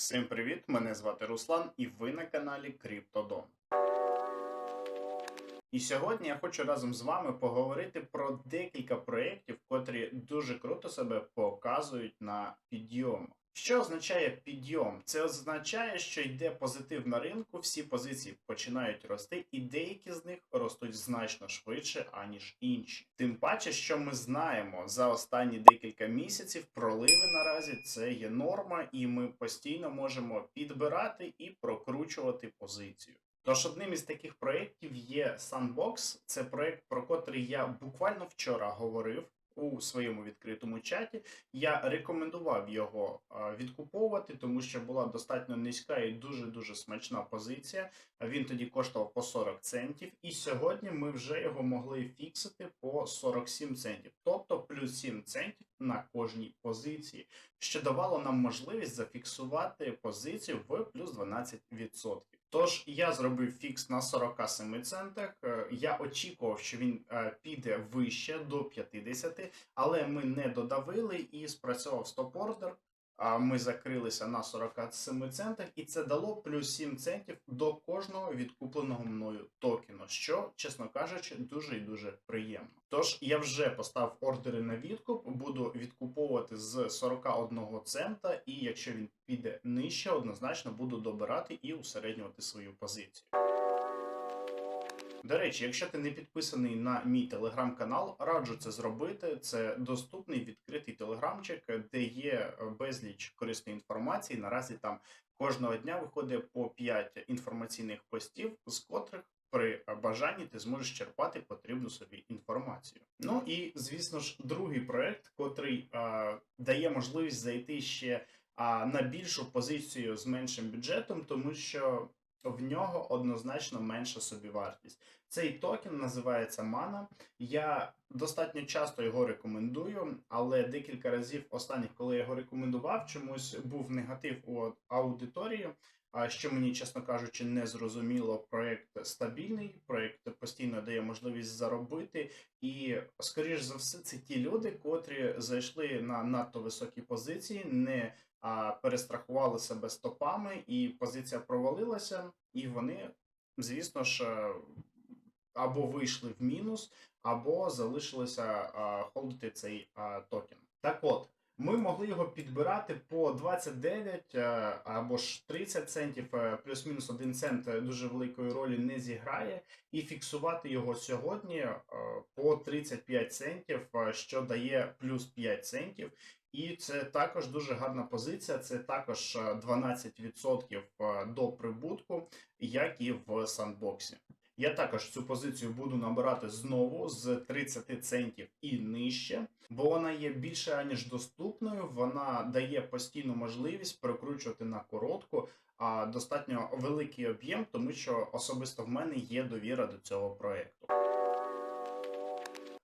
Всім привіт! Мене звати Руслан, і ви на каналі Криптодон. І сьогодні я хочу разом з вами поговорити про декілька проєктів, котрі дуже круто себе показують на підйому. Що означає підйом? Це означає, що йде позитив на ринку, всі позиції починають рости, і деякі з них ростуть значно швидше, аніж інші. Тим паче, що ми знаємо за останні декілька місяців, проливи наразі це є норма, і ми постійно можемо підбирати і прокручувати позицію. Тож одним із таких проєктів є Sandbox. Це проєкт, про котрий я буквально вчора говорив у своєму відкритому чаті. Я рекомендував його відкуповувати, тому що була достатньо низька і дуже дуже смачна позиція. Він тоді коштував по 40 центів, і сьогодні ми вже його могли фіксити по 47 центів, тобто плюс 7 центів на кожній позиції, що давало нам можливість зафіксувати позицію в плюс 12%. Тож я зробив фікс на 47 центах. Е, Я очікував, що він е, піде вище до 50, але ми не додавили і спрацював стоп-ордер. Ми закрилися на 47 центах, і це дало плюс 7 центів до кожного відкупленого мною токену, що, чесно кажучи, дуже і дуже приємно. Тож я вже поставив ордери на відкуп, буду відкуповувати з 41 цента, і якщо він піде нижче, однозначно буду добирати і усереднювати свою позицію. До речі, якщо ти не підписаний на мій телеграм-канал, раджу це зробити. Це доступний відкритий телеграмчик, де є е, безліч корисної інформації. Наразі там кожного дня виходить по 5 інформаційних постів, з котрих при бажанні ти зможеш черпати потрібну собі інформацію. Ну і звісно ж, другий проект, котрий е, дає можливість зайти ще а, на більшу позицію з меншим бюджетом, тому що в нього однозначно менша собівартість. Цей токен називається Mana. Я достатньо часто його рекомендую, але декілька разів останніх, коли я його рекомендував, чомусь був негатив у аудиторії. А що мені, чесно кажучи, не зрозуміло, проєкт стабільний, проєкт постійно дає можливість заробити. І, скоріш за все, це ті люди, котрі зайшли на надто високі позиції, не перестрахували себе стопами, і позиція провалилася, і вони, звісно ж, е, або вийшли в мінус, або залишилися холдити цей токен. Так от. Ми могли його підбирати по 29 е, або ж 30 центів, е, плюс-мінус 1 цент е, дуже великої ролі не зіграє, і фіксувати його сьогодні по 35 центів, що дає плюс 5 центів. І це також дуже гарна позиція. Це також е, 12% е, до прибутку, як і в сандбоксі. Я також цю позицію буду набирати знову з 30 центів і нижче, бо вона є більше аніж доступною. Вона дає постійну можливість прокручувати на коротку, а достатньо великий об'єм, тому що особисто в мене є довіра до цього проекту.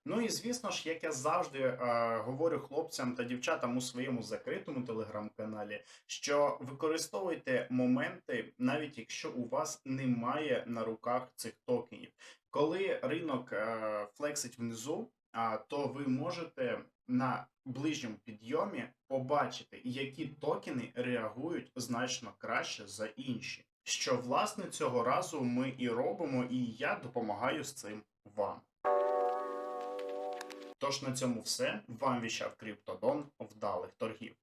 Ну і звісно ж, як я завжди е, говорю хлопцям та дівчатам у своєму закритому телеграм-каналі, що використовуйте моменти, навіть якщо у вас немає на руках цих токенів. Коли ринок е, флексить внизу, а, то ви можете на ближньому підйомі побачити, які токени реагують значно краще за інші. Що власне цього разу ми і робимо, і я допомагаю з цим вам. Тож на цьому все. Вам віщав Криптодон. Вдалих торгів.